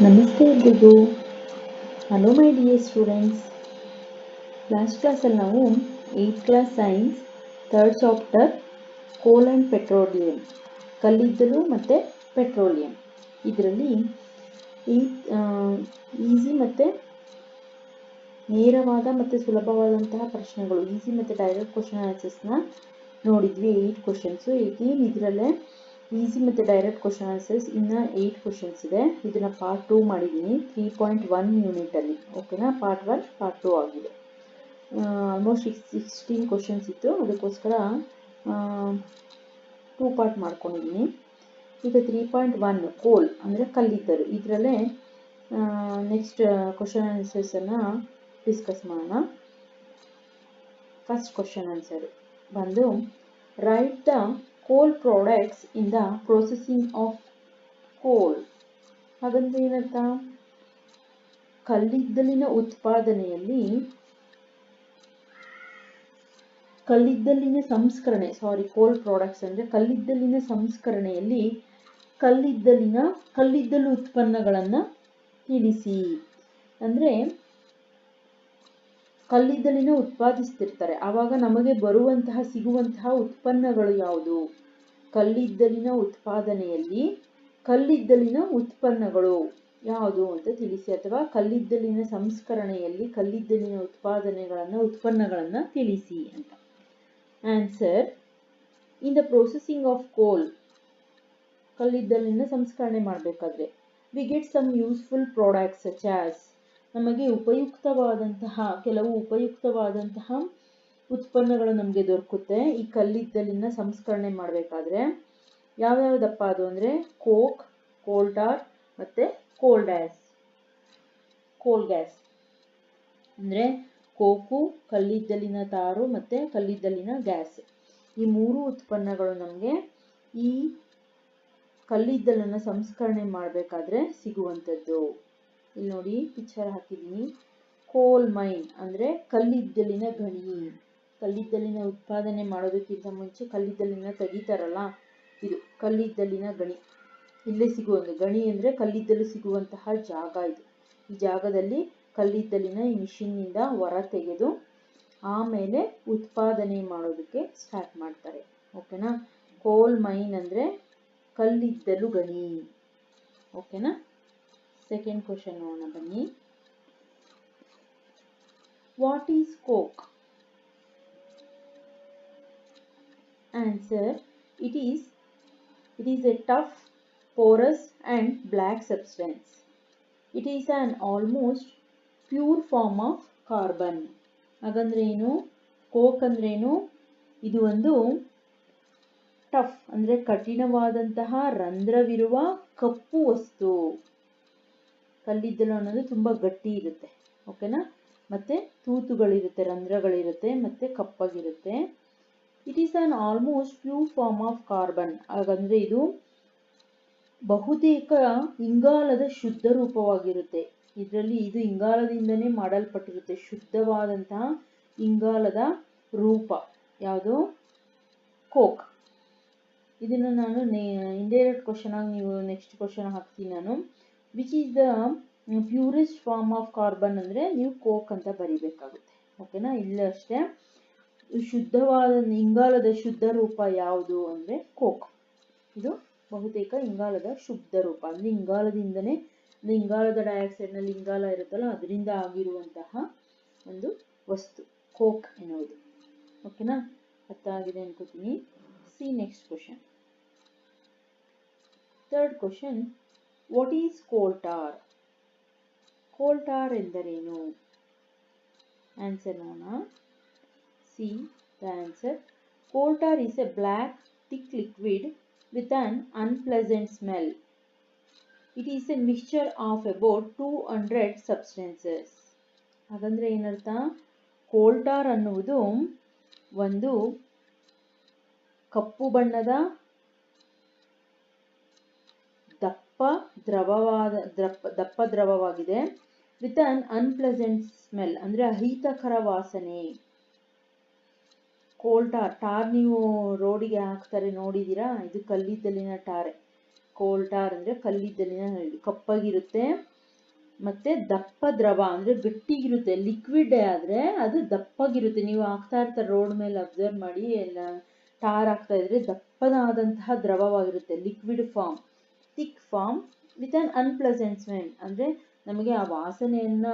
ನಮಸ್ತೆ ಎಲ್ರಿಗೂ hello my dear students last ಕ್ಲಾಸಲ್ಲಿ ನಾವು eighth class science third chapter coal and petroleum ಕಲ್ಲಿದ್ದಲು ಮತ್ತು ಪೆಟ್ರೋಲಿಯಂ ಇದರಲ್ಲಿ ಈಸಿ ಮತ್ತು ನೇರವಾದ ಮತ್ತು ಸುಲಭವಾದಂತಹ ಪ್ರಶ್ನೆಗಳು ಈಸಿ ಮತ್ತು ಡೈರೆಕ್ಟ್ ಕ್ವಶನ್ ಆನ್ಸರ್ಸ್ನ ನೋಡಿದ್ವಿ ಏಯ್ಟ್ ಕ್ವಶನ್ಸು ಏಯ್ಟೀನ್ ಇದರಲ್ಲೇ ಈಸಿ ಮತ್ತು ಡೈರೆಕ್ಟ್ ಕ್ವಶನ್ ಆನ್ಸರ್ಸ್ ಇನ್ನು ಏಯ್ಟ್ ಕ್ವಶನ್ಸ್ ಇದೆ. ಇದನ್ನು ಪಾರ್ಟ್ ಟೂ ಮಾಡಿದ್ದೀನಿ ತ್ರೀ ಪಾಯಿಂಟ್ ಒನ್ ಯೂನಿಟಲ್ಲಿ ಓಕೆನಾ ಪಾರ್ಟ್ ಒನ್ ಪಾರ್ಟ್ ಟೂ ಆಗಿದೆ. ಆಲ್ಮೋಸ್ಟ್ ಸಿಕ್ಸ್ ಸಿಕ್ಸ್ಟೀನ್ ಕ್ವಶನ್ಸ್ ಇತ್ತು. ಅದಕ್ಕೋಸ್ಕರ ಟೂ ಪಾರ್ಟ್ ಮಾಡ್ಕೊಂಡಿದ್ದೀನಿ ಈಗ ತ್ರೀ ಪಾಯಿಂಟ್ ಒನ್ ಕೋಲ್ ಅಂದರೆ ಕಲ್ಲಿದ್ದರು ಇದರಲ್ಲೇ ನೆಕ್ಸ್ಟ್ ಕ್ವಶನ್ ಆನ್ಸರ್ಸನ್ನು ಡಿಸ್ಕಸ್ ಮಾಡೋಣ. ಫಸ್ಟ್ ಕ್ವಶನ್ ಆನ್ಸರ್ ಬಂದು write the coal products in the processing of coal ಹಾಗಂದ್ರೆ ಏನರ್ಥ? ಕಲ್ಲಿದ್ದಲಿನ ಉತ್ಪಾದನೆಯಲ್ಲಿ ಕಲ್ಲಿದ್ದಲಿನ ಸಂಸ್ಕರಣೆ ಸಾರಿ ಕೋಲ್ ಪ್ರಾಡಕ್ಟ್ಸ್ ಅಂದರೆ ಕಲ್ಲಿದ್ದಲಿನ ಸಂಸ್ಕರಣೆಯಲ್ಲಿ ಕಲ್ಲಿದ್ದಲಿನ, ಕಲ್ಲಿದ್ದಲು ಉತ್ಪನ್ನಗಳನ್ನು ತಿಳಿಸಿ. ಅಂದರೆ ಕಲ್ಲಿದ್ದಲಿನ ಉತ್ಪಾದಿಸ್ತಿರ್ತಾರೆ. ಆವಾಗ ನಮಗೆ ಬರುವಂತಹ, ಸಿಗುವಂತಹ ಉತ್ಪನ್ನಗಳು ಯಾವುದು? ಕಲ್ಲಿದ್ದಲಿನ ಉತ್ಪಾದನೆಯಲ್ಲಿ ಕಲ್ಲಿದ್ದಲಿನ ಉತ್ಪನ್ನಗಳು ಯಾವುದು ಅಂತ ತಿಳಿಸಿ ಅಥವಾ ಕಲ್ಲಿದ್ದಲಿನ ಸಂಸ್ಕರಣೆಯಲ್ಲಿ ಕಲ್ಲಿದ್ದಲಿನ ಉತ್ಪಾದನೆಗಳನ್ನು, ಉತ್ಪನ್ನಗಳನ್ನು ತಿಳಿಸಿ ಅಂತ. Answer in the processing of coal ಕಲ್ಲಿದ್ದಲಿನ ಸಂಸ್ಕರಣೆ ಮಾಡಬೇಕಾದ್ರೆ we get some useful products such as ನಮಗೆ ಉಪಯುಕ್ತವಾದಂತಹ, ಕೆಲವು ಉಪಯುಕ್ತವಾದಂತಹ ಉತ್ಪನ್ನಗಳು ನಮಗೆ ದೊರಕುತ್ತೆ. ಈ ಕಲ್ಲಿದ್ದಲಿನ ಸಂಸ್ಕರಣೆ ಮಾಡಬೇಕಾದ್ರೆ ಯಾವ್ಯಾವುದಪ್ಪ ಅದು ಅಂದರೆ ಕೋಕ್ ಕೋಲ್ಟಾರ್ ಮತ್ತು ಕೋಲ್ ಡ್ಯಾಸ್ ಕೋಲ್ ಗ್ಯಾಸ್. ಅಂದರೆ ಕೋಕು, ಕಲ್ಲಿದ್ದಲಿನ ತಾರು ಮತ್ತು ಕಲ್ಲಿದ್ದಲಿನ ಗ್ಯಾಸ್. ಈ ಮೂರು ಉತ್ಪನ್ನಗಳು ನಮಗೆ ಈ ಕಲ್ಲಿದ್ದಲನ್ನು ಸಂಸ್ಕರಣೆ ಮಾಡಬೇಕಾದ್ರೆ ಸಿಗುವಂಥದ್ದು. ಇಲ್ಲಿ ನೋಡಿ ಪಿಕ್ಚರ್ ಹಾಕಿದ್ದೀನಿ. ಕೋಲ್ ಮೈನ್ ಅಂದರೆ ಕಲ್ಲಿದ್ದಲಿನ ಗಣಿ. ಕಲ್ಲಿದ್ದಲಿನ ಉತ್ಪಾದನೆ ಮಾಡೋದಕ್ಕಿಂತ ಮುಂಚೆ ಕಲ್ಲಿದ್ದಲಿನ ತೆಗಿತಾರಲ್ಲ, ಇದು ಕಲ್ಲಿದ್ದಲಿನ ಗಣಿ. ಇಲ್ಲೇ ಸಿಗುವಂಥ ಗಣಿ ಅಂದರೆ ಕಲ್ಲಿದ್ದಲು ಸಿಗುವಂತಹ ಜಾಗ ಇದು. ಈ ಜಾಗದಲ್ಲಿ ಕಲ್ಲಿದ್ದಲಿನ ಈ ಮಿಷಿನ್ನಿಂದ ಹೊರ ತೆಗೆದು ಆಮೇಲೆ ಉತ್ಪಾದನೆ ಮಾಡೋದಕ್ಕೆ ಸ್ಟಾರ್ಟ್ ಮಾಡ್ತಾರೆ. ಓಕೆನಾ ಕೋಲ್ ಮೈನ್ ಅಂದರೆ ಕಲ್ಲಿದ್ದಲು ಗಣಿ. ಓಕೆನಾ ಸೆಕೆಂಡ್ ಕ್ವಶನ್ ನೋಡೋಣ ಬನ್ನಿ what is coke answer it is it is a tough porous and black substance. It is an almost pure form of carbon. ಹಾಗಂದ್ರೆ ಏನು? ಕೋಕ್ ಅಂದ್ರೇನು ಇದು ಒಂದು ಟಫ್ ಅಂದರೆ ಕಠಿಣವಾದಂತಹ ರಂಧ್ರವಿರುವ ಕಪ್ಪು ವಸ್ತು. ಕಲ್ಲಿದ್ದಲು ಅನ್ನೋದು ತುಂಬ ಗಟ್ಟಿ ಇರುತ್ತೆ ಓಕೆನಾ ಮತ್ತೆ ತೂತುಗಳಿರುತ್ತೆ, ರಂಧ್ರಗಳಿರುತ್ತೆ, ಮತ್ತೆ ಕಪ್ಪಾಗಿರುತ್ತೆ. It is an almost pure form of carbon ಹಾಗಂದ್ರೆ ಇದು ಬಹುತೇಕ ಇಂಗಾಲದ ಶುದ್ಧ ರೂಪವಾಗಿರುತ್ತೆ. ಇದರಲ್ಲಿ ಇದು ಇಂಗಾಲದಿಂದನೇ ಮಾಡಲ್ಪಟ್ಟಿರುತ್ತೆ, ಶುದ್ಧವಾದಂತಹ ಇಂಗಾಲದ ರೂಪ. ಯಾವುದು? ಕೋಕ್ ಇದನ್ನು ನಾನು ಇಂಡೈರೆಕ್ಟ್ ಕ್ವಶನ್ ಆಗಿ ನೀವು ನೆಕ್ಸ್ಟ್ ಕ್ವಶನ್ ಹಾಕ್ತೀನಿ ನಾನು. Which is the purest form of carbon ಅಂದರೆ ನೀವು ಕೋಕ್ ಅಂತ ಬರಿಬೇಕಾಗುತ್ತೆ. ಓಕೆನಾ ಇಲ್ಲ ಅಷ್ಟೇ. ಶುದ್ಧವಾದ, ಇಂಗಾಲದ ಶುದ್ಧ ರೂಪ ಯಾವುದು ಅಂದರೆ ಕೋಕ್ ಇದು ಬಹುತೇಕ ಇಂಗಾಲದ ಶುದ್ಧ ರೂಪ. ಅಂದರೆ ಇಂಗಾಲದಿಂದನೇ, ಅಂದರೆ ಇಂಗಾಲದ ಡೈಆಕ್ಸೈಡ್ನಲ್ಲಿ ಇಂಗಾಲ ಇರುತ್ತಲ್ಲ, ಅದರಿಂದ ಆಗಿರುವಂತಹ ಒಂದು ವಸ್ತು ಕೋಕ್ ಎನ್ನುವುದು. ಓಕೆನಾ ಅರ್ಥ ಆಗಿದೆ ಅನ್ಕೋತೀನಿ. See next question third question what is coal tar coal tar ಎಂದರೇನು? ಆನ್ಸರ್ ನೋಡೋಣ. See the answer coal tar is a black thick liquid with an unpleasant smell. It is a mixture of about 200 substances. ಹಾಗಂದ್ರೆ ಏನರ್ಥ? ಕೋಲ್ಟಾರ್ ಅನ್ನುವುದು ಒಂದು ಕಪ್ಪು ಬಣ್ಣದ ದಪ್ಪ ದ್ರವವಾದ, ದಪ್ಪ ದಪ್ಪ ದ್ರವವಾಗಿದೆ. ವಿತ್ ಅನ್ ಅನ್ಪ್ಲೆಸೆಂಟ್ ಸ್ಮೆಲ್ ಅಂದರೆ ಅಹಿತಕರ ವಾಸನೆ. ಕೋಲ್ ಟಾರ್ ನೀವು ರೋಡಿಗೆ ಹಾಕ್ತಾರೆ, ನೋಡಿದ್ದೀರಾ? ಇದು ಕಲ್ಲಿದ್ದಲಿನ ಟಾರೆ ಕೋಲ್ಟಾರ್ ಅಂದರೆ ಕಲ್ಲಿದ್ದಲಿನ ಕಪ್ಪಾಗಿರುತ್ತೆ. ಮತ್ತು ದಪ್ಪ ದ್ರವ ಅಂದರೆ ಗಟ್ಟಿಗಿರುತ್ತೆ ಲಿಕ್ವಿಡ್ ಆದರೆ ಅದು ದಪ್ಪಗಿರುತ್ತೆ. ನೀವು ಹಾಕ್ತಾ ಇರ್ತಾರೆ ರೋಡ್ ಮೇಲೆ ಅಬ್ಸರ್ವ್ ಮಾಡಿ, ಎಲ್ಲ ಟಾರ್ ಹಾಕ್ತಾ ಇದ್ರೆ ದಪ್ಪದಾದಂತಹ ದ್ರವವಾಗಿರುತ್ತೆ liquid form thick form with un unpleasant smell ಅಂದ್ರೆ ನಮಗೆ ಆ ವಾಸನೆಯನ್ನ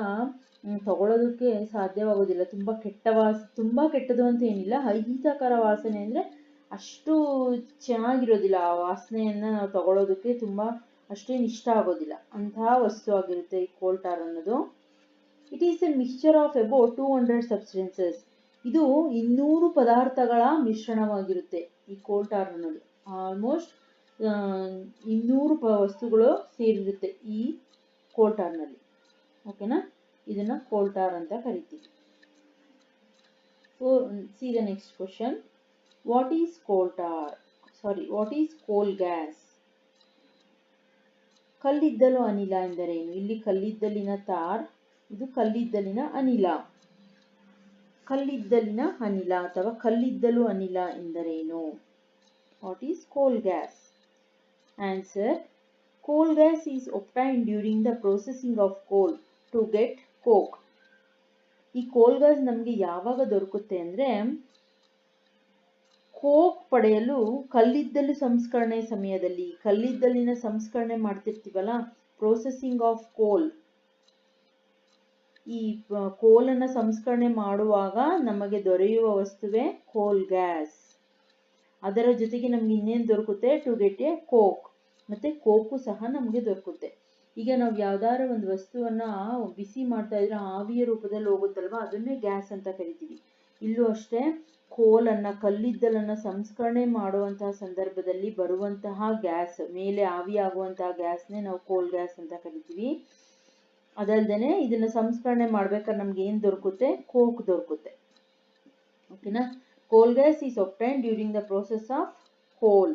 ತಗೊಳ್ಳೋದಕ್ಕೆ ಸಾಧ್ಯವಾಗೋದಿಲ್ಲ. ತುಂಬಾ ಕೆಟ್ಟ ವಾಸ, ತುಂಬಾ ಕೆಟ್ಟದು ಅಂತ ಏನಿಲ್ಲ. ಅಹಿತಕರ ವಾಸನೆ ಅಂದ್ರೆ ಅಷ್ಟು ಚೆನ್ನಾಗಿರೋದಿಲ್ಲ. ಆ ವಾಸನೆಯನ್ನ ನಾವು ತಗೊಳ್ಳೋದಕ್ಕೆ ತುಂಬಾ ಅಷ್ಟೇನು ಇಷ್ಟ ಆಗೋದಿಲ್ಲ. ಅಂತಹ ವಸ್ತು ಆಗಿರುತ್ತೆ ಈ ಕೋಲ್ಟಾರ್ ಅನ್ನೋದು. It is a mixture of about two hundred substances ಇದು ಇನ್ನೂರು ಪದಾರ್ಥಗಳ ಮಿಶ್ರಣವಾಗಿರುತ್ತೆ ಈ ಕೋಲ್ಟಾರ್ ಅನ್ನೋದು. ಆಲ್ಮೋಸ್ಟ್ ಇನ್ನೂರು ವಸ್ತುಗಳು ಸೇರಿರುತ್ತೆ ಈ ಕೋಲ್ಟಾರ್ನಲ್ಲಿ. ಓಕೆನಾ? ಇದನ್ನ ಕೋಲ್ಟಾರ್ ಅಂತ ಕರಿತೀವಿ. See the next question what is coal tar? Sorry what is coal gas ಕಲ್ಲಿದ್ದಲು ಅನಿಲ ಎಂದರೇನು? ಇಲ್ಲಿ ಕಲ್ಲಿದ್ದಲಿನ ತಾರ್, ಇದು ಕಲ್ಲಿದ್ದಲಿನ ಅನಿಲ. ಕಲ್ಲಿದ್ದಲಿನ ಅನಿಲ ಅಥವಾ ಕಲ್ಲಿದ್ದಲು ಅನಿಲ ಎಂದರೇನು? What is coal gas answer coal gas is obtained during the processing of coal to get coke ಈ ಕೋಲ್ ಗ್ಯಾಸ್ ನಮಗೆ ಯಾವಾಗ ದೊರಕುತ್ತೆ ಅಂದರೆ ಕೋಕ್ ಪಡೆಯಲು ಕಲ್ಲಿದ್ದಲು ಸಂಸ್ಕರಣೆ ಸಮಯದಲ್ಲಿ. ಕಲ್ಲಿದ್ದಲಿನ ಸಂಸ್ಕರಣೆ ಮಾಡ್ತಿರ್ತೀವಲ್ಲ ಪ್ರೋಸೆಸಿಂಗ್ ಆಫ್ ಕೋಲ್ ಈ ಕೋಲನ್ನ ಸಂಸ್ಕರಣೆ ಮಾಡುವಾಗ ನಮಗೆ ದೊರೆಯುವ ವಸ್ತುವೇ ಕೋಲ್ ಗ್ಯಾಸ್ ಅದರ ಜೊತೆಗೆ ನಮ್ಗೆ ಇನ್ನೇನು ದೊರಕುತ್ತೆ? ಟು ಗೆಟ್ ಎ ಕೋಕ್ ಮತ್ತೆ ಕೋಕು ಸಹ ನಮಗೆ ದೊರಕುತ್ತೆ. ಈಗ ನಾವು ಯಾವ್ದಾರ ಒಂದು ವಸ್ತುವನ್ನ ಬಿಸಿ ಮಾಡ್ತಾ ಇದ್ರೆ ಆವಿಯ ರೂಪದಲ್ಲಿ ಹೋಗುತ್ತಲ್ವಾ? ಅದನ್ನೇ ಗ್ಯಾಸ್ ಅಂತ ಕರಿತೀವಿ. ಇಲ್ಲೂ ಅಷ್ಟೇ, ಕೋಲನ್ನ, ಕಲ್ಲಿದ್ದಲನ್ನ ಸಂಸ್ಕರಣೆ ಮಾಡುವಂತಹ ಸಂದರ್ಭದಲ್ಲಿ ಬರುವಂತಹ ಗ್ಯಾಸ್, ಮೇಲೆ ಆವಿಯಾಗುವಂತಹ ಗ್ಯಾಸ್ನೇ ನಾವು ಕೋಲ್ ಗ್ಯಾಸ್ ಅಂತ ಕರಿತೀವಿ. ಅದಲ್ದೇನೆ ಇದನ್ನ ಸಂಸ್ಕರಣೆ ಮಾಡ್ಬೇಕಾದ್ರೆ ನಮ್ಗೆ ಏನ್ ದೊರಕುತ್ತೆ? ಕೋಕ್ ದೊರಕುತ್ತೆ. ಓಕೆನಾ coal gas is obtain during the process of coal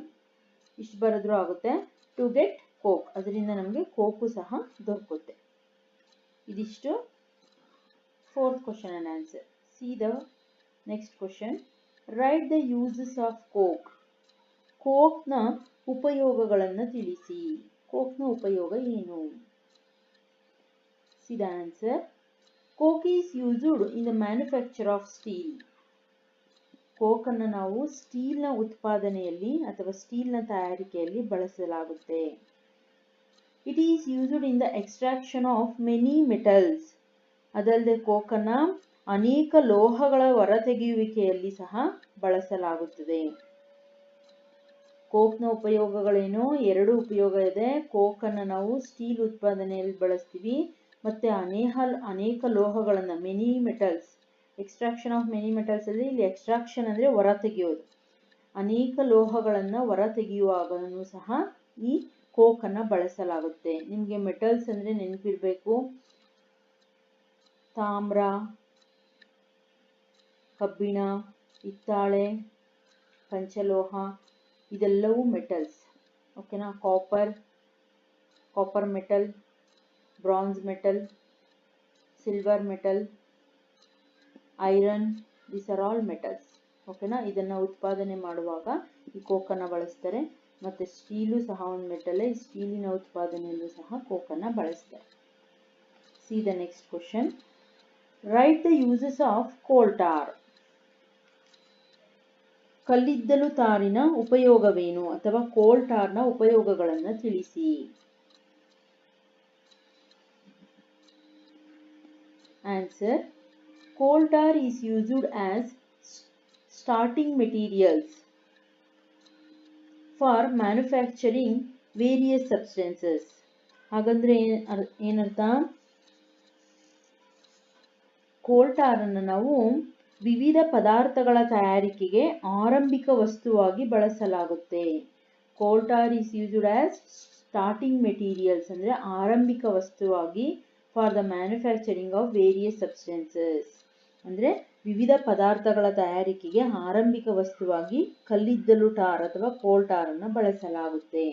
ಇಷ್ಟು ಬರೆದ್ರೂ ಆಗುತ್ತೆ. ಟು ಗೆಟ್ ಕೋಕ್ ಅದರಿಂದ ನಮಗೆ ಕೋಕು ಸಹ ದೊರಕುತ್ತೆ. ಇದಿಷ್ಟು fourth question and answer see the next question write the uses of coke ಕೋಕ್ನ ಉಪಯೋಗಗಳನ್ನು ತಿಳಿಸಿ. ಕೋಕ್ನ ಉಪಯೋಗ ಏನು? See the answer coke is used in the manufacture of steel coke ಅನ್ನು ನಾವು ಸ್ಟೀಲ್ನ ಉತ್ಪಾದನೆಯಲ್ಲಿ ಅಥವಾ ಸ್ಟೀಲ್ನ ತಯಾರಿಕೆಯಲ್ಲಿ ಬಳಸಲಾಗುತ್ತೆ. It is used in the extraction of many metals ಅದಲ್ಲದೆ ಕೋಕನ್ನ ಅನೇಕ ಲೋಹಗಳ ಹೊರತೆಗೆಯುವಿಕೆಯಲ್ಲಿ ಸಹ ಬಳಸಲಾಗುತ್ತದೆ. ಕೋಕ್ನ ಉಪಯೋಗಗಳೇನು? ಎರಡು ಉಪಯೋಗ ಇದೆ. ಕೋಕನ್ನು ನಾವು ಸ್ಟೀಲ್ ಉತ್ಪಾದನೆಯಲ್ಲಿ ಬಳಸ್ತೀವಿ. ಮತ್ತೆ ಅನೇಕ ಅನೇಕ ಲೋಹಗಳನ್ನು many metals extraction of many metals ಅಲ್ಲಿ ಇಲ್ಲಿ ಎಕ್ಸ್ಟ್ರಾಕ್ಷನ್ ಅಂದ್ರೆ ಹೊರ ತೆಗೆಯೋದು ಅನೇಕ ಲೋಹಗಳನ್ನ ಹೊರ ತೆಗೆಯುವಾಗಲೂ ಸಹ ಈ ಕೋಕ್ ಅನ್ನ ಬಳಸಲಾಗುತ್ತೆ. ನಿಮ್ಗೆ ಮೆಟಲ್ಸ್ ಅಂದ್ರೆ ನೆನಪಿರ್ಬೇಕು. ತಾಮ್ರ, ಕಬ್ಬಿಣ, ಹಿತ್ತಾಳೆ, ಪಂಚಲೋಹ, ಇದೆಲ್ಲವೂ ಮೆಟಲ್ಸ್ ಓಕೆನಾ copper copper metal bronze metal silver metal iron these are all metals ಓಕೆನಾ ಇದನ್ನ ಉತ್ಪಾದನೆ ಮಾಡುವಾಗ ಈ ಕೋಕನ್ನ ಬಳಸ್ತಾರೆ, ಮತ್ತೆ ಸ್ಟೀಲು ಸಹ ಒಂದು ಮೆಟಲ್ ಸ್ಟೀಲಿನ ಉತ್ಪಾದನೆಯಲ್ಲೂ ಸಹ ಕೋಕನ್ನ ಬಳಸ್ತಾರೆ. See the next question write the uses of coal tar ಕಲ್ಲಿದ್ದಲು ತಾರಿನ ಉಪಯೋಗವೇನು ಅಥವಾ ಕೋಲ್ಟಾರ್ನ ಉಪಯೋಗಗಳನ್ನು ತಿಳಿಸಿ. Answer coal tar is used as starting materials for manufacturing various substances. ಹಾಗಂದ್ರೆ ಏನರ್ಥ ಕೋಲ್ ಟಾರ್ ಅನ್ನು ನಾವು ವಿವಿಧ ಪದಾರ್ಥಗಳ ತಯಾರಿಕೆಗೆ ಆರಂಭಿಕ ವಸ್ತುವಾಗಿ ಬಳಸಲಾಗುತ್ತೆ. Coal tar is used as starting materials ಅಂದರೆ ಆರಂಭಿಕ ವಸ್ತುವಾಗಿ for the manufacturing of various substances ಅಂದ್ರೆ ವಿವಿಧ ಪದಾರ್ಥಗಳ ತಯಾರಿಕೆಗೆ ಆರಂಭಿಕ ವಸ್ತುವಾಗಿ ಕಲ್ಲಿದ್ದಲು ಟಾರ್ ಅಥವಾ ಕೋಲ್ ಟಾರ್ ಅನ್ನು ಬಳಸಲಾಗುತ್ತೆ.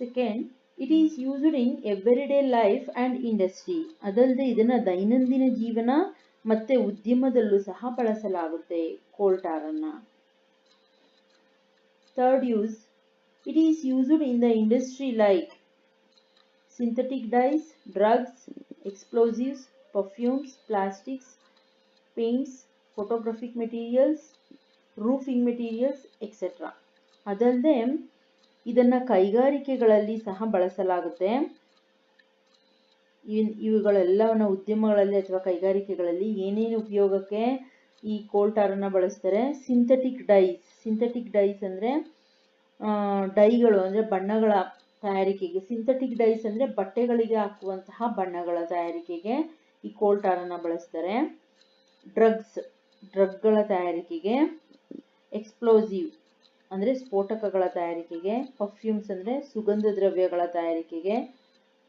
Second it is used in everyday life and industry ಅದಲ್ಲದೆ ಇದನ್ನ ದೈನಂದಿನ ಜೀವನ ಮತ್ತೆ ಉದ್ಯಮದಲ್ಲೂ ಸಹ ಬಳಸಲಾಗುತ್ತೆ ಕೋಲ್ ಟಾರ್ ಅನ್ನ. Third use it is used in the industry like synthetic dyes drugs explosives perfumes plastics paints photographic materials roofing materials etcetera ಅದಲ್ಲದೆ ಇದನ್ನು ಕೈಗಾರಿಕೆಗಳಲ್ಲಿ ಸಹ ಬಳಸಲಾಗುತ್ತೆ. ಇವ್ ಇವುಗಳೆಲ್ಲವನ್ನ ಉದ್ಯಮಗಳಲ್ಲಿ ಅಥವಾ ಕೈಗಾರಿಕೆಗಳಲ್ಲಿ ಏನೇನು ಉಪಯೋಗಕ್ಕೆ ಈ ಕೋಲ್ಟಾರನ್ನು ಬಳಸ್ತಾರೆ? ಸಿಂಥೆಟಿಕ್ ಡೈಸ್ ಸಿಂಥೆಟಿಕ್ ಡೈಸ್ ಅಂದರೆ ಡೈಗಳು ಅಂದರೆ ಬಣ್ಣಗಳ ತಯಾರಿಕೆಗೆ. ಸಿಂಥೆಟಿಕ್ ಡೈಸ್ ಅಂದರೆ ಬಟ್ಟೆಗಳಿಗೆ ಹಾಕುವಂತಹ ಬಣ್ಣಗಳ ತಯಾರಿಕೆಗೆ ಈ ಕೋಲ್ಟಾರನ್ನು ಬಳಸ್ತಾರೆ. ಡ್ರಗ್ಸ್ ಡ್ರಗ್ಗಳ ತಯಾರಿಕೆಗೆ ಎಕ್ಸ್ಪ್ಲೋಸಿವ್ ಅಂದರೆ ಸ್ಫೋಟಕಗಳ ತಯಾರಿಕೆಗೆ ಪರ್ಫ್ಯೂಮ್ಸ್ ಅಂದರೆ ಸುಗಂಧ ದ್ರವ್ಯಗಳ ತಯಾರಿಕೆಗೆ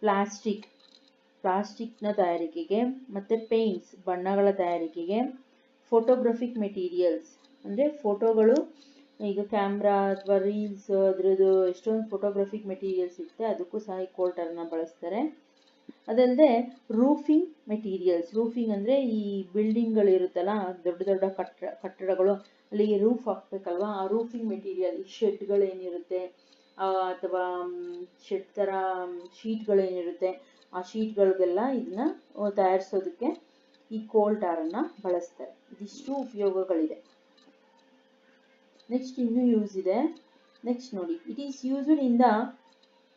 ಪ್ಲಾಸ್ಟಿಕ್ ಪ್ಲಾಸ್ಟಿಕ್ನ ತಯಾರಿಕೆಗೆ ಮತ್ತು ಪೇಂಟ್ಸ್ ಬಣ್ಣಗಳ ತಯಾರಿಕೆಗೆ ಫೋಟೋಗ್ರಫಿಕ್ ಮೆಟೀರಿಯಲ್ಸ್ ಅಂದರೆ ಫೋಟೋಗಳು ಈಗ ಕ್ಯಾಮ್ರಾ ಅಥವಾ ರೀಲ್ಸ್ ಅದರದ್ದು ಎಷ್ಟೊಂದು ಫೋಟೋಗ್ರಫಿಕ್ ಮೆಟೀರಿಯಲ್ಸ್ ಇರುತ್ತೆ, ಅದಕ್ಕೂ ಸಹ ಈ ಕೋಲ್ಟರ್ನ ಬಳಸ್ತಾರೆ. ಅದಲ್ಲದೆ ರೂಫಿಂಗ್ ಮೆಟೀರಿಯಲ್ಸ್ ರೂಫಿಂಗ್ ಅಂದರೆ ಈ ಬಿಲ್ಡಿಂಗ್ಗಳು ಇರುತ್ತಲ್ಲ, ದೊಡ್ಡ ದೊಡ್ಡ ಕಟ್ಟಡ ಕಟ್ಟಡಗಳು, ಅಲ್ಲಿಗೆ ರೂಫ್ ಹಾಕ್ಬೇಕಲ್ವಾ? ಆ ರೂಫಿಂಗ್ ಮೆಟೀರಿಯಲ್ ಈ ಶೆಡ್ಗಳೇನಿರುತ್ತೆ ಅಥವಾ ಶೆಡ್ ಥರ ಶೀಟ್ಗಳೇನಿರುತ್ತೆ ಆ ಶೀಟ್ಗಳಿಗೆಲ್ಲ ಇದನ್ನ ತಯಾರಿಸೋದಕ್ಕೆ ಈ ಕೋಲ್ ಟಾರನ್ನು ಬಳಸ್ತಾರೆ. ಇದಿಷ್ಟು ಉಪಯೋಗಗಳಿದೆ. ನೆಕ್ಸ್ಟ್ ಇನ್ನೂ ಯೂಸ್ ಇದೆ. ನೆಕ್ಸ್ಟ್ ನೋಡಿ it is used in the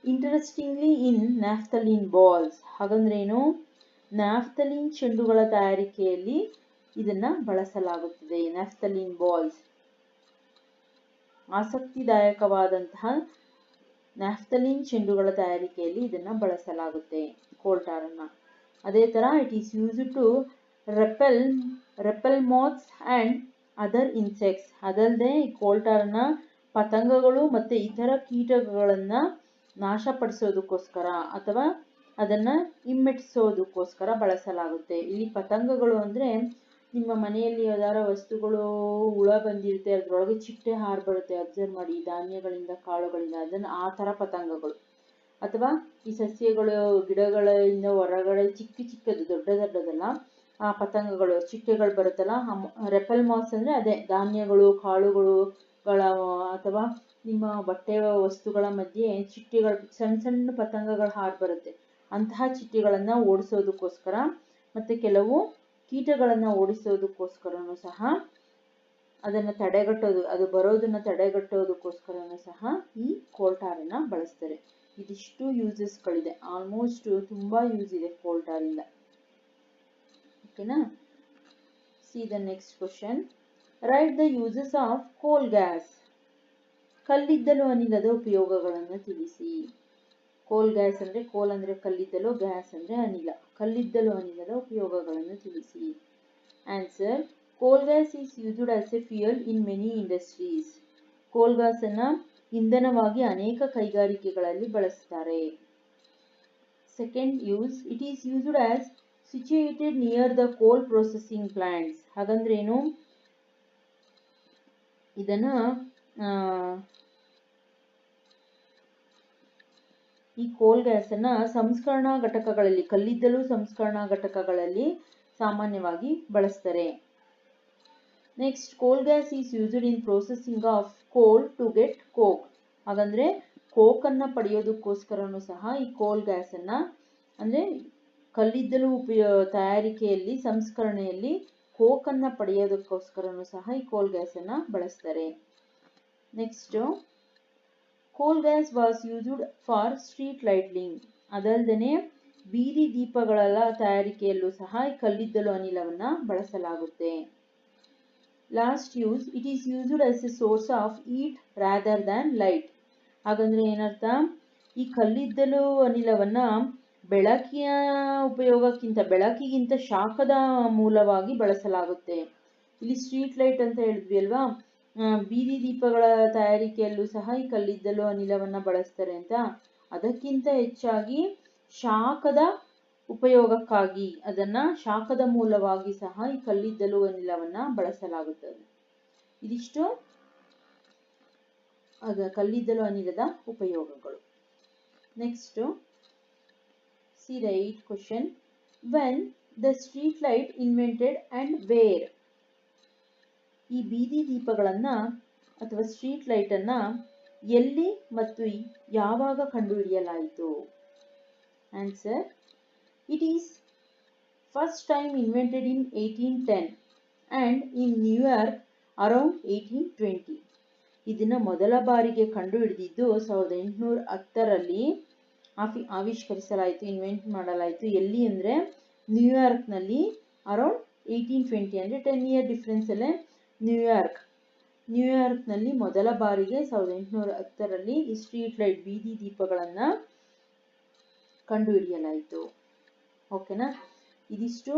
interestingly in naphthalene balls ಹಾಗಂದ್ರೆ ಏನು ನ್ಯಾಫ್ತಲಿನ್ ಚೆಂಡುಗಳ ತಯಾರಿಕೆಯಲ್ಲಿ ಇದನ್ನ ಬಳಸಲಾಗುತ್ತದೆ ನ್ಯಾಫ್ತಲಿನ್ ಬಾಲ್ಸ್ ಆಸಕ್ತಿದಾಯಕವಾದಂತಹ ನ್ಯಾಫ್ತಲಿನ್ ಚೆಂಡುಗಳ ತಯಾರಿಕೆಯಲ್ಲಿ ಇದನ್ನ ಬಳಸಲಾಗುತ್ತೆ ಕೋಲ್ಟಾರನ್ನ. ಅದೇ ತರ it is use to repel repel moths and other insects ಅದಲ್ಲದೆ ಈ ಕೋಲ್ಟಾರನ್ನ ಪತಂಗಗಳು ಮತ್ತು ಇತರ ಕೀಟಗಳನ್ನು ನಾಶಪಡಿಸೋದಕ್ಕೋಸ್ಕರ ಅಥವಾ ಅದನ್ನು ಹಿಮ್ಮೆಟ್ಟಿಸೋದಕ್ಕೋಸ್ಕರ ಬಳಸಲಾಗುತ್ತೆ. ಇಲ್ಲಿ ಪತಂಗಗಳು ಅಂದರೆ ನಿಮ್ಮ ಮನೆಯಲ್ಲಿ ಯಾವ್ದಾರ ವಸ್ತುಗಳು ಹುಳ ಬಂದಿರುತ್ತೆ, ಅದರೊಳಗೆ ಚಿಟ್ಟೆ ಹಾರು ಬರುತ್ತೆ, ಅಬ್ಸರ್ವ್ ಮಾಡಿ, ಧಾನ್ಯಗಳಿಂದ, ಕಾಳುಗಳಿಂದ, ಅದನ್ನು ಆ ಥರ ಪತಂಗಗಳು. ಅಥವಾ ಈ ಸಸ್ಯಗಳು, ಗಿಡಗಳಿಂದ ಹೊರಗಡೆ ಚಿಕ್ಕ ಚಿಕ್ಕದು, ದೊಡ್ಡ ದೊಡ್ಡದಲ್ಲ, ಆ ಪತಂಗಗಳು, ಚಿಟ್ಟೆಗಳು ಬರುತ್ತಲ್ಲ ರೆಪಲ್ ಮಾಸ್ ಅಂದರೆ ಅದೇ, ಧಾನ್ಯಗಳು ಕಾಳುಗಳುಗಳ ಅಥವಾ ನಿಮ್ಮ ಬಟ್ಟೆ ವಸ್ತುಗಳ ಮಧ್ಯೆ ಚಿಟ್ಟೆಗಳು, ಸಣ್ಣ ಸಣ್ಣ ಪತಂಗಗಳು ಹಾಡು ಬರುತ್ತೆ. ಅಂತಹ ಚಿಟ್ಟೆಗಳನ್ನು ಓಡಿಸೋದಕ್ಕೋಸ್ಕರ ಮತ್ತೆ ಕೆಲವು ಕೀಟಗಳನ್ನು ಓಡಿಸೋದಕ್ಕೋಸ್ಕರನೂ ಸಹ ಅದನ್ನು ತಡೆಗಟ್ಟೋದು, ಅದು ಬರೋದನ್ನ ತಡೆಗಟ್ಟೋದಕ್ಕೋಸ್ಕರನೂ ಸಹ ಈ ಕೋಲ್ಟಾರನ್ನು ಬಳಸ್ತಾರೆ. ಇದಿಷ್ಟು ಯೂಸಸ್ಗಳಿದೆ. ಆಲ್ಮೋಸ್ಟ್ ತುಂಬಾ ಯೂಸ್ ಇದೆ ಕೋಲ್ಟಾರಿಂದ ಓಕೆನಾ? See the next question write the uses of coal gas ಕಲ್ಲಿದ್ದಲು ಅನಿಲದ ಉಪಯೋಗಗಳನ್ನು ತಿಳಿಸಿ. ಕೋಲ್ ಗ್ಯಾಸ್ ಅಂದರೆ ಕೋಲ್ ಅಂದರೆ ಕಲ್ಲಿದ್ದಲು ಗ್ಯಾಸ್ ಅಂದರೆ ಅನಿಲ. ಕಲ್ಲಿದ್ದಲು ಅನಿಲದ ಉಪಯೋಗಗಳನ್ನು ತಿಳಿಸಿ. Answer coal gas is used as a fuel in many industries coal ಗ್ಯಾಸನ್ನು ಇಂಧನವಾಗಿ ಅನೇಕ ಕೈಗಾರಿಕೆಗಳಲ್ಲಿ ಬಳಸ್ತಾರೆ. Second use it is used as situated near the coal processing plants ಹಾಗಂದ್ರೆ ಏನು ಇದನ್ನ ಈ ಕೋಲ್ ಗ್ಯಾಸನ್ನು ಸಂಸ್ಕರಣಾ ಘಟಕಗಳಲ್ಲಿ, ಕಲ್ಲಿದ್ದಲು ಸಂಸ್ಕರಣಾ ಘಟಕಗಳಲ್ಲಿ ಸಾಮಾನ್ಯವಾಗಿ ಬಳಸ್ತಾರೆ. Next coal gas is used in processing of coal to get coke ಹಾಗಂದ್ರೆ ಕೋಕನ್ನು ಪಡೆಯೋದಕ್ಕೋಸ್ಕರನೂ ಸಹ ಈ ಕೋಲ್ ಗ್ಯಾಸನ್ನು ಅಂದರೆ ಕಲ್ಲಿದ್ದಲು ಉಪಯೋ, ತಯಾರಿಕೆಯಲ್ಲಿ, ಸಂಸ್ಕರಣೆಯಲ್ಲಿ ಕೋಕನ್ನು ಪಡೆಯೋದಕ್ಕೋಸ್ಕರನೂ ಸಹ ಈ ಕೋಲ್ ಗ್ಯಾಸನ್ನು ಬಳಸ್ತಾರೆ. Next coal gas was used for street lighting ಅದಲ್ಲದೆ ಬೀದಿ ದೀಪಗಳ ತಯಾರಿಕೆಯಲ್ಲೂ ಸಹ ಈ ಕಲ್ಲಿದ್ದಲು ಅನಿಲವನ್ನು ಬಳಸಲಾಗುತ್ತೆ. Last use it is used as a source of heat rather than light ಹಾಗಂದ್ರೆ ಏನರ್ಥ? ಈ ಕಲ್ಲಿದ್ದಲು ಅನಿಲವನ್ನ ಬೆಳಕಿಯ ಉಪಯೋಗಕ್ಕಿಂತ, ಬೆಳಕಿಗಿಂತ ಶಾಖದ ಮೂಲವಾಗಿ ಬಳಸಲಾಗುತ್ತೆ. ಇಲ್ಲಿ ಸ್ಟ್ರೀಟ್ ಲೈಟ್ ಅಂತ ಹೇಳಿದ್ವಿ ಅಲ್ವಾ? ಬೀದಿ ದೀಪಗಳ ತಯಾರಿಕೆಯಲ್ಲೂ ಸಹ ಈ ಕಲ್ಲಿದ್ದಲು ಅನಿಲವನ್ನ ಬಳಸ್ತಾರೆ ಅಂತ. ಅದಕ್ಕಿಂತ ಹೆಚ್ಚಾಗಿ ಶಾಖದ ಉಪಯೋಗಕ್ಕಾಗಿ ಅದನ್ನ ಶಾಖದ ಮೂಲವಾಗಿ ಸಹ ಈ ಕಲ್ಲಿದ್ದಲು ಅನಿಲವನ್ನ ಬಳಸಲಾಗುತ್ತದೆ. ಇದಿಷ್ಟು ಅದ ಕಲ್ಲಿದ್ದಲು ಅನಿಲದ ಉಪಯೋಗಗಳು. Next see eight question when the street light invented and where ಈ ಬೀದಿ ದೀಪಗಳನ್ನ ಅಥವಾ ಸ್ಟ್ರೀಟ್ ಲೈಟನ್ನು ಎಲ್ಲಿ ಮತ್ತು ಯಾವಾಗ ಕಂಡುಹಿಡಿಯಲಾಯಿತು answer it is first time invented in eighteen ten and in New York around eighteen twenty ಇದನ್ನು ಮೊದಲ ಬಾರಿಗೆ ಕಂಡುಹಿಡಿದಿದ್ದು ಸಾವಿರದ ಎಂಟುನೂರ ಹತ್ತರಲ್ಲಿ ಆಫಿ, ಆವಿಷ್ಕರಿಸಲಾಯಿತು ಇನ್ವೆಂಟ್ ಮಾಡಲಾಯಿತು. ಎಲ್ಲಿ ಅಂದರೆ ನ್ಯೂಯಾರ್ಕ್ನಲ್ಲಿ ಅರೌಂಡ್ ಏಯ್ಟೀನ್ ಟ್ವೆಂಟಿ ಅಂದರೆ ಟೆನ್ ಇಯರ್ ಡಿಫ್ರೆನ್ಸಲ್ಲೇ ನ್ಯೂಯಾರ್ಕ್ ನ್ಯೂಯಾರ್ಕ್ನಲ್ಲಿ ಮೊದಲ ಬಾರಿಗೆ ಸಾವಿರದ ಎಂಟುನೂರ ಹತ್ತರಲ್ಲಿ ಸ್ಟ್ರೀಟ್ ಲೈಟ್ ಬೀದಿ ದೀಪಗಳನ್ನು ಕಂಡುಹಿಡಿಯಲಾಯಿತು. ಓಕೆನಾ ಇದಿಷ್ಟು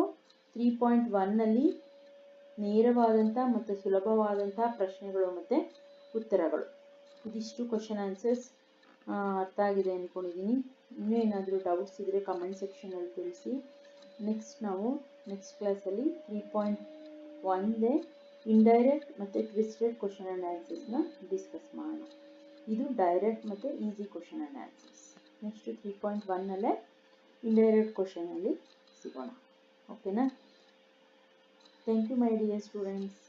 ತ್ರೀ ಪಾಯಿಂಟ್ ಒನ್ನಲ್ಲಿ ನೇರವಾದಂಥ ಮತ್ತು ಸುಲಭವಾದಂಥ ಪ್ರಶ್ನೆಗಳು ಮತ್ತು ಉತ್ತರಗಳು. ಇದಿಷ್ಟು ಕ್ವಶನ್ ಆನ್ಸರ್ಸ್ ಅರ್ಥ ಆಗಿದೆ ಅಂದ್ಕೊಂಡಿದ್ದೀನಿ ಇನ್ನೂ ಏನಾದರೂ ಡೌಟ್ಸ್ ಇದ್ದರೆ ಕಮೆಂಟ್ ಸೆಕ್ಷನಲ್ಲಿ ತಿಳಿಸಿ. ನೆಕ್ಸ್ಟ್ ನಾವು ನೆಕ್ಸ್ಟ್ ಕ್ಲಾಸಲ್ಲಿ ತ್ರೀ ಪಾಯಿಂಟ್ ಒಂದೇ ಇಂಡೈರೆಕ್ಟ್ ಮತ್ತು ಟ್ವಿಸ್ಟೆಡ್ ಕ್ವಶನ್ ಆನ್ಸರ್ಸ್ನ ಡಿಸ್ಕಸ್ ಮಾಡೋಣ. ಇದು ಡೈರೆಕ್ಟ್ ಮತ್ತು easy question answers next three point ಒನ್ನಲ್ಲೇ indirect ಕ್ವಶನಲ್ಲಿ ಸಿಗೋಣ. ಓಕೆನಾ thank you my dear students